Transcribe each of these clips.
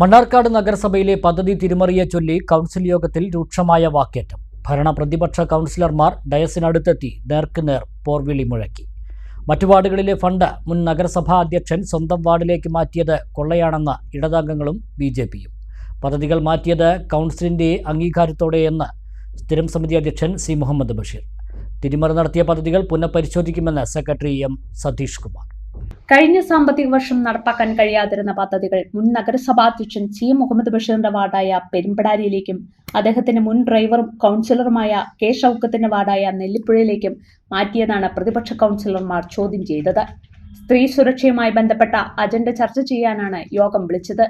മണ്ണാർക്കാട് നഗരസഭയിലെ പദ്ധതി തിരിമറിയെ ചൊല്ലി കൗൺസിൽ യോഗത്തിൽ രൂക്ഷമായ വാക്കേറ്റം. ഭരണ പ്രതിപക്ഷ കൗൺസിലർമാർ ഡയസിനടുത്തെത്തി നേർക്കുനേർ പോർവിളി മുഴക്കി. മറ്റു വാർഡുകളിലെ ഫണ്ട് മുൻ നഗരസഭാ അധ്യക്ഷൻ സ്വന്തം വാർഡിലേക്ക് മാറ്റിയത് കൊള്ളയാണെന്ന ഇടതാംഗങ്ങളും ബി ജെ പിയും. പദ്ധതികൾ മാറ്റിയത് കൗൺസിലിന്റെ അംഗീകാരത്തോടെയെന്ന് സ്ഥിരം സമിതി അധ്യക്ഷൻ സി മുഹമ്മദ് ബഷീർ. തിരിമറി നടത്തിയ പദ്ധതികൾ പുനഃപരിശോധിക്കുമെന്ന് സെക്രട്ടറി എം സതീഷ് കുമാർ. കഴിഞ്ഞ സാമ്പത്തിക വർഷം നടപ്പാക്കാൻ കഴിയാതിരുന്ന പദ്ധതികൾ മുൻ നഗരസഭാ അധ്യക്ഷൻ സി മുഹമ്മദ് ബഷീറിന്റെ വാർഡായ പെരുമ്പടാരിയിലേക്കും അദ്ദേഹത്തിന്റെ മുൻ ഡ്രൈവറും കൗൺസിലറുമായ കെ ഷൌക്കത്തിന്റെ വാർഡായ നെല്ലിപ്പുഴയിലേക്കും മാറ്റിയതാണ് പ്രതിപക്ഷ കൗൺസിലർമാർ ചോദ്യം ചെയ്തത്. സ്ത്രീ സുരക്ഷയുമായി ബന്ധപ്പെട്ട അജണ്ട ചർച്ച ചെയ്യാനാണ് യോഗം വിളിച്ചത്.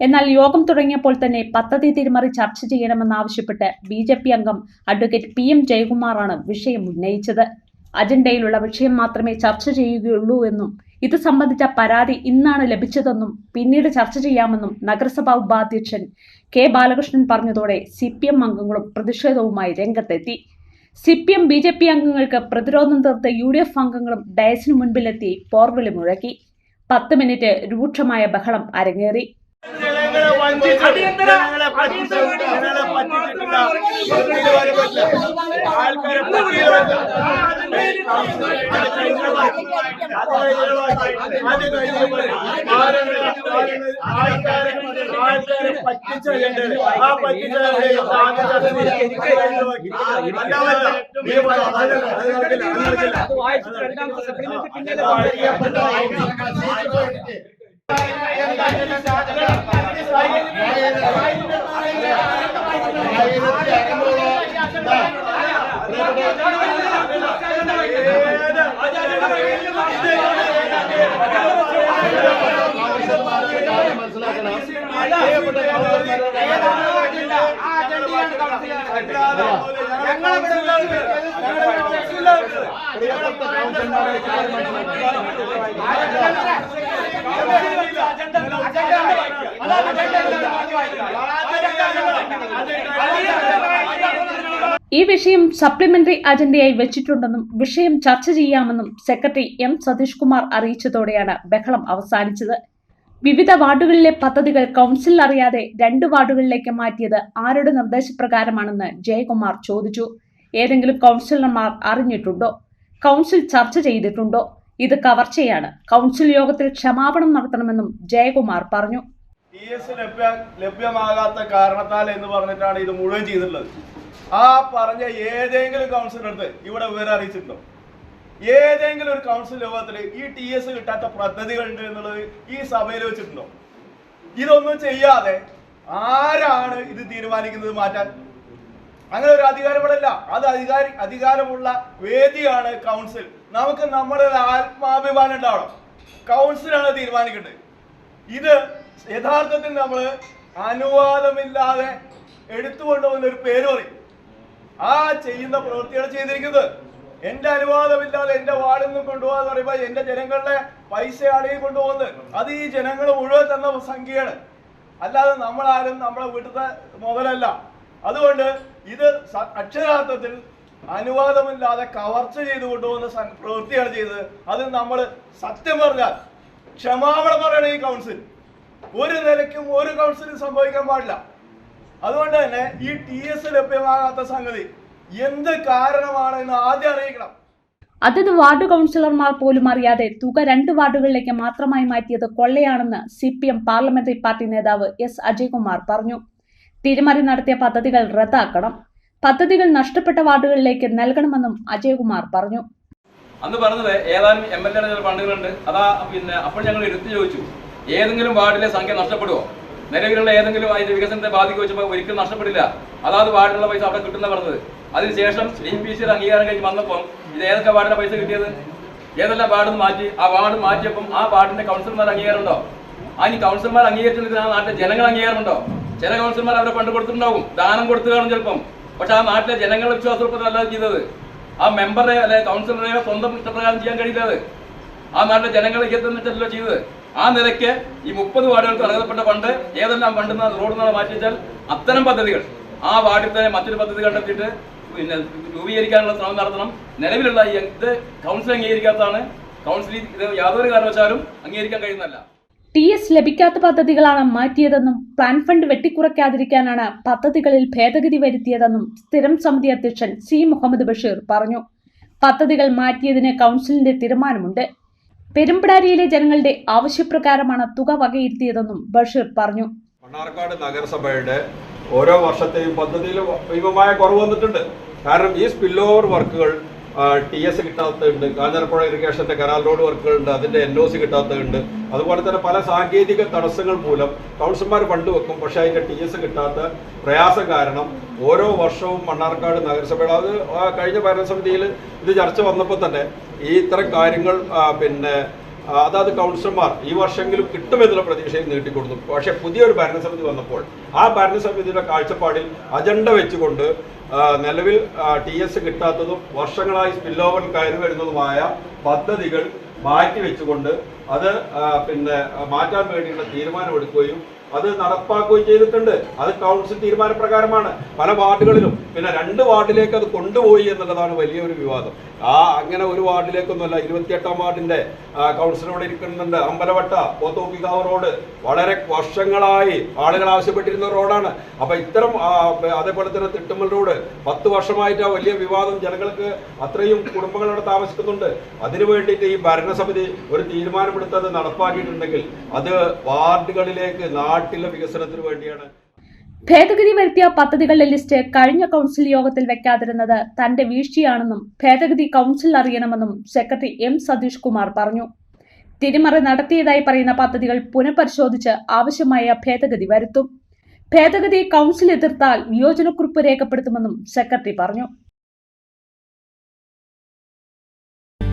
എന്നാൽ യോഗം തുടങ്ങിയപ്പോൾ തന്നെ പദ്ധതി തിരിമറി ചർച്ച ചെയ്യണമെന്നാവശ്യപ്പെട്ട് ബി ജെ പി അംഗം അഡ്വക്കേറ്റ് പി എം ജയകുമാറാണ് വിഷയം ഉന്നയിച്ചത്. അജണ്ടയിലുള്ള വിഷയം മാത്രമേ ചർച്ച ചെയ്യുകയുള്ളൂ എന്നും ഇത് സംബന്ധിച്ച പരാതി ഇന്നാണ് ലഭിച്ചതെന്നും പിന്നീട് ചർച്ച ചെയ്യാമെന്നും നഗരസഭാ ഉപാധ്യക്ഷൻ കെ ബാലകൃഷ്ണൻ പറഞ്ഞതോടെ സി പി എം അംഗങ്ങളും പ്രതിഷേധവുമായി രംഗത്തെത്തി. C P M B J P അംഗങ്ങൾക്ക് പ്രതിരോധം തീർത്ത് യു ഡി എഫ് അംഗങ്ങളും ഡയസിനു മുൻപിലെത്തി പോർവിളി മുഴക്കി. പത്ത് മിനിറ്റ് രൂക്ഷമായ ബഹളം അരങ്ങേറി. ജനങ്ങളെ വഞ്ചിച്ചു ജനങ്ങളെ പറ്റിച്ചു ജനങ്ങളെ പറ്റിച്ചിട്ടില്ല പദ്ധതിയിൽ വരെ പറ്റില്ല ആൾക്കാരെ പറ്റിയിൽ ആൾക്കാരെ ആൾക്കാരെ പറ്റിച്ച അജണ്ടയിൽ ആ പറ്റിച്ച അജണ്ടയിൽ ആദ്യ ചർച്ച അല്ലാതെ നീ പറഞ്ഞ അത് നടക്കില്ല അത് നടക്കില്ല ഈ വിഷയം സപ്ലിമെന്ററി അജണ്ടയായി വെച്ചിട്ടുണ്ടെന്നും വിഷയം ചർച്ച ചെയ്യാമെന്നും സെക്രട്ടറി എം സതീഷ് കുമാർ അറിയിച്ചതോടെയാണ് ബഹളം അവസാനിച്ചത്. വിവിധ വാർഡുകളിലെ പദ്ധതികൾ കൗൺസിൽ അറിയാതെ രണ്ട് വാർഡുകളിലേക്ക് മാറ്റിയത് ആരുടെ നിർദ്ദേശപ്രകാരമാണെന്ന് ജയകുമാർ ചോദിച്ചു. ഏതെങ്കിലും കൗൺസിലർമാർ അറിഞ്ഞിട്ടുണ്ടോ? കൗൺസിൽ ചർച്ച ചെയ്തിട്ടുണ്ടോ? ഇത് കവർച്ചയാണ്. കൗൺസിൽ യോഗത്തിൽ ക്ഷമാപണം നടത്തണമെന്നും ജയകുമാർ പറഞ്ഞു. ലഭ്യമാകാത്ത കാരണത്താൽ എന്ന് പറഞ്ഞിട്ടാണ് ഇത് മുഴുവൻ ചെയ്തിട്ടുള്ളത്. ആ പറഞ്ഞ ഏതെങ്കിലും കൗൺസിലർ അടുത്ത് ഇവിടെ വിവരം അറിയിച്ചിട്ടുണ്ടോ? ഏതെങ്കിലും ഒരു കൗൺസിൽ യോഗത്തിൽ ഈ ടി എസ് കിട്ടാത്ത പദ്ധതികൾ ഉണ്ട് എന്നുള്ളത് ഈ സഭയിൽ വെച്ചിട്ടുണ്ടോ? ഇതൊന്നും ചെയ്യാതെ ആരാണ് ഇത് തീരുമാനിക്കുന്നത് മാറ്റാൻ? അങ്ങനെ ഒരു അധികാരം ഇവിടെ ഇല്ല. അത് അധികാരി അധികാരമുള്ള വേദിയാണ് കൗൺസിൽ നമുക്ക് നമ്മുടെ ആത്മാഭിമാനം ഉണ്ടാവണം. കൗൺസിലാണ് തീരുമാനിക്കേണ്ടത്. ഇത് യഥാർത്ഥത്തിൽ നമ്മൾ അനുവാദമില്ലാതെ എടുത്തുകൊണ്ടുവന്ന ഒരു പേര് പറയും. ആ ചെയ്യുന്ന പ്രവൃത്തിയാണ് ചെയ്തിരിക്കുന്നത്. എന്റെ അനുവാദമില്ലാതെ എന്റെ വാർഡിൽ നിന്നും കൊണ്ടുപോകാന്ന് പറയുമ്പോൾ എന്റെ ജനങ്ങളുടെ പൈസയാണ് ഈ കൊണ്ടുപോകുന്നത്. അത് ഈ ജനങ്ങൾ മുഴുവൻ തന്ന സംഖ്യയാണ്. അല്ലാതെ നമ്മളാരും നമ്മളെ വീട്ടിലത്തെ മുതലല്ല. അതുകൊണ്ട് ഇത് അക്ഷരാർത്ഥത്തിൽ അനുവാദമില്ലാതെ കവർച്ച ചെയ്ത് കൊണ്ടുപോകുന്ന പ്രവൃത്തിയാണ് ചെയ്തത്. അത് നമ്മൾ സത്യം പറഞ്ഞാൽ ക്ഷമാപണം പറയണം ഈ കൗൺസിൽ ഒരു നിലയ്ക്കും ഒരു കൗൺസിലും സംഭവിക്കാൻ പാടില്ല. അതുകൊണ്ട് തന്നെ ഈ ടി എസ് ലഭ്യമാകാത്ത സംഗതി എന്ത് കാരണമാണ് എന്ന് ആദ്യം അറിയിക്കണം. അതത് വാർഡ് കൗൺസിലർമാർ പോലും അറിയാതെ തുക രണ്ട് വാർഡുകളിലേക്ക് മാത്രമായി മാറ്റിയത് കൊള്ളയാണെന്ന് C P M parliamentary party നേതാവ് എസ് അജയ്കുമാർ പറഞ്ഞു. തിരിമറി നടത്തിയ പദ്ധതികൾ റദ്ദാക്കണം. പദ്ധതികൾ നഷ്ടപ്പെട്ട വാർഡുകളിലേക്ക് നൽകണമെന്നും അജയ്കുമാർ പറഞ്ഞു. അന്ന് പറഞ്ഞത് ഏതാനും എം എൽ എയുടെ ഫണ്ടുകളുണ്ട്. അതാ പിന്നെ അപ്പോൾ ഞങ്ങൾ എടുത്തു ചോദിച്ചു. ഏതെങ്കിലും വാർഡിലെ സംഖ്യ നഷ്ടപ്പെടുമോ നിലവിലുള്ള ഏതെങ്കിലും അതിന്റെ വികസനത്തെ ബാധിക്കുക വെച്ചപ്പോൾ ഒരിക്കലും നഷ്ടപ്പെടില്ല. അതാത് വാർഡിലുള്ള പൈസ അവിടെ കിട്ടുന്ന പറഞ്ഞത്. അതിനുശേഷം ഡി പി സിയുടെ അംഗീകാരം കഴിഞ്ഞ് വന്നപ്പോൾ ഇത് ഏതൊക്കെ വാർഡിന്റെ പൈസ കിട്ടിയത്? ഏതെല്ലാം വാർഡ് മാറ്റി ആ വാർഡ് മാറ്റിയപ്പം ആ വാർഡിന്റെ കൗൺസിലർമാർ അംഗീകാരം ഉണ്ടോ അതിന് കൗൺസിലർമാർ അംഗീകരിച്ചിട്ട് ആ നാട്ടിലെ ജനങ്ങൾ അംഗീകാരമുണ്ടോ? ചില കൗൺസിലർമാർ അവരെ ഫണ്ട് കൊടുത്തിട്ടുണ്ടാവും. ദാനം കൊടുത്തു കാണും ചിലപ്പം. പക്ഷെ ആ നാട്ടിലെ ജനങ്ങളുടെ വിശ്വാസപ്രകാരമല്ല ചെയ്തത്. ആ മെമ്പറെ അല്ലെ കൗൺസിലറെ സ്വന്തം ഇഷ്ടപ്രകാരം ചെയ്യാൻ കഴിയില്ല അത്. ആ നാട്ടിലെ ജനങ്ങളെ എത്തുന്നിട്ടല്ലോ ചെയ്തത്. ആ നിലയ്ക്ക് ഈ മുപ്പത് വാർഡുകൾക്ക് അർഹതപ്പെട്ട ഫണ്ട് ഏതെല്ലാം ഫണ്ട് റോഡ് നാളെ മാറ്റി വെച്ചാൽ അത്തരം പദ്ധതികൾ ആ വാർഡിൽ തന്നെ മറ്റൊരു പദ്ധതി കണ്ടെത്തിയിട്ട് പിന്നെ രൂപീകരിക്കാനുള്ള ശ്രമം നടത്തണം. നിലവിലുള്ള ഇത് കൗൺസിൽ അംഗീകരിക്കാത്തതാണ്. കൗൺസിൽ ഇത് യാതൊരു കാരണവശാലും അംഗീകരിക്കാൻ കഴിയുന്നതല്ല. ടി എസ് ലഭിക്കാത്ത പദ്ധതികളാണ് മാറ്റിയതെന്നും പ്ലാൻ ഫണ്ട് വെട്ടിക്കുറയ്ക്കാതിരിക്കാനാണ് പദ്ധതികളിൽ ഭേദഗതി വരുത്തിയതെന്നും സ്ഥിരം സമിതി അധ്യക്ഷൻ സി മുഹമ്മദ് ബഷീർ പറഞ്ഞു. പദ്ധതികൾ മാറ്റിയതിന് കൗൺസിലിന്റെ തീരുമാനമുണ്ട്. പെരുമ്പടാരിയിലെ ജനങ്ങളുടെ ആവശ്യപ്രകാരമാണ് തുക വകയിരുത്തിയതെന്നും ബഷീർ പറഞ്ഞു. മണ്ണാർക്കാട് നഗരസഭയുടെ ഓരോ വർഷത്തെയും പദ്ധതിയിൽ കുറവ് വന്നിട്ടുണ്ട്. കാരണം ഈ സ്പിൽ ഓവർ വർക്കുകൾ ടി എസ് കിട്ടാത്തതുണ്ട്. കാഞ്ഞിരപ്പുഴ ഇറിഗേഷന്റെ കനാൽ റോഡ് വർക്കുകളുണ്ട്. അതിന്റെ എൻ ഒ സി കിട്ടാത്തതുണ്ട്. അതുപോലെ തന്നെ പല സാങ്കേതിക തടസ്സങ്ങൾ മൂലം കൗൺസിലർമാർ ഫണ്ട് വെക്കും. പക്ഷേ അതിന്റെ ടി എസ് കിട്ടാത്ത പ്രയാസം കാരണം ഓരോ വർഷവും മണ്ണാർക്കാട് നഗരസഭയുടെ അത് കഴിഞ്ഞ ഭരണസമിതിയിൽ ഇത് ചർച്ച വന്നപ്പോൾ തന്നെ ഈ ഇത്തരം കാര്യങ്ങൾ പിന്നെ അതാത് കൗൺസിലർമാർ ഈ വർഷമെങ്കിലും കിട്ടുമെന്നുള്ള പ്രതീക്ഷയിൽ നീട്ടിക്കൊടുത്തു. പക്ഷേ പുതിയൊരു ഭരണസമിതി വന്നപ്പോൾ ആ ഭരണസമിതിയുടെ കാഴ്ചപ്പാടിൽ അജണ്ട വെച്ചുകൊണ്ട് നിലവിൽ ടി എസ് കിട്ടാത്തതും വർഷങ്ങളായി സ്പിൽ ഓവർ കയറി വരുന്നതുമായ പദ്ധതികൾ മാറ്റി വെച്ചുകൊണ്ട് അത് പിന്നെ മാറ്റാൻ വേണ്ടിയുള്ള തീരുമാനമെടുക്കുകയും അത് നടപ്പാക്കുകയും ചെയ്തിട്ടുണ്ട്. അത് കൗൺസിൽ തീരുമാനപ്രകാരമാണ്. പല വാർഡുകളിലും. പിന്നെ രണ്ട് വാർഡിലേക്ക് അത് കൊണ്ടുപോയി എന്നുള്ളതാണ് വലിയൊരു വിവാദം. ആ അങ്ങനെ ഒരു വാർഡിലേക്കൊന്നുമല്ല. ഇരുപത്തിയെട്ടാം വാർഡിന്റെ കൗൺസിലറോട് ഇരിക്കുന്നുണ്ട്. അമ്പലവട്ട പോത്തോപ്പിക്കാവ് റോഡ്. വളരെ വർഷങ്ങളായി ആളുകൾ ആവശ്യപ്പെട്ടിരുന്ന റോഡാണ്. അപ്പൊ ഇത്തരം അതേപോലെ തന്നെ തിട്ടുമ്മൽ റോഡ്. പത്ത് വർഷമായിട്ട് ആ വലിയ വിവാദം ജനങ്ങൾക്ക് അത്രയും കുടുംബങ്ങളവിടെ താമസിക്കുന്നുണ്ട്. അതിനു വേണ്ടിയിട്ട് ഈ ഭരണസമിതി ഒരു തീരുമാനമെടുത്തത് നടപ്പാക്കിയിട്ടുണ്ടെങ്കിൽ അത് വാർഡുകളിലേക്ക് നാട്ടിലെ വികസനത്തിന് വേണ്ടിയാണ്. ഭേദഗതി വരുത്തിയ പദ്ധതികളുടെ ലിസ്റ്റ് കഴിഞ്ഞ കൗൺസിൽ യോഗത്തിൽ വെക്കാതിരുന്നത് തന്റെ വീഴ്ചയാണെന്നും ഭേദഗതി കൗൺസിൽ അറിയണമെന്നും സെക്രട്ടറി എം സതീഷ് കുമാർ പറഞ്ഞു. തിരിമറി നടത്തിയതായി പറയുന്ന പദ്ധതികൾ പുനഃപരിശോധിച്ച് ആവശ്യമായ ഭേദഗതി വരുത്തും. ഭേദഗതി കൗൺസിൽ എതിർത്താൽ വിയോജനക്കുറിപ്പ് രേഖപ്പെടുത്തുമെന്നും സെക്രട്ടറി പറഞ്ഞു.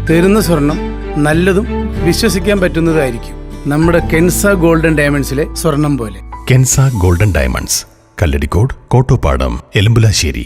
തരുന്ന സ്വർണം നല്ലതും വിശ്വസിക്കാൻ പറ്റുന്നതായിരിക്കും. നമ്മുടെ കെൻസ ഗോൾഡൻ ഡയമണ്ട്സിലെ സ്വർണം പോലെ. Kensa golden diamonds Kalladikode Kottopadam Elambulassery.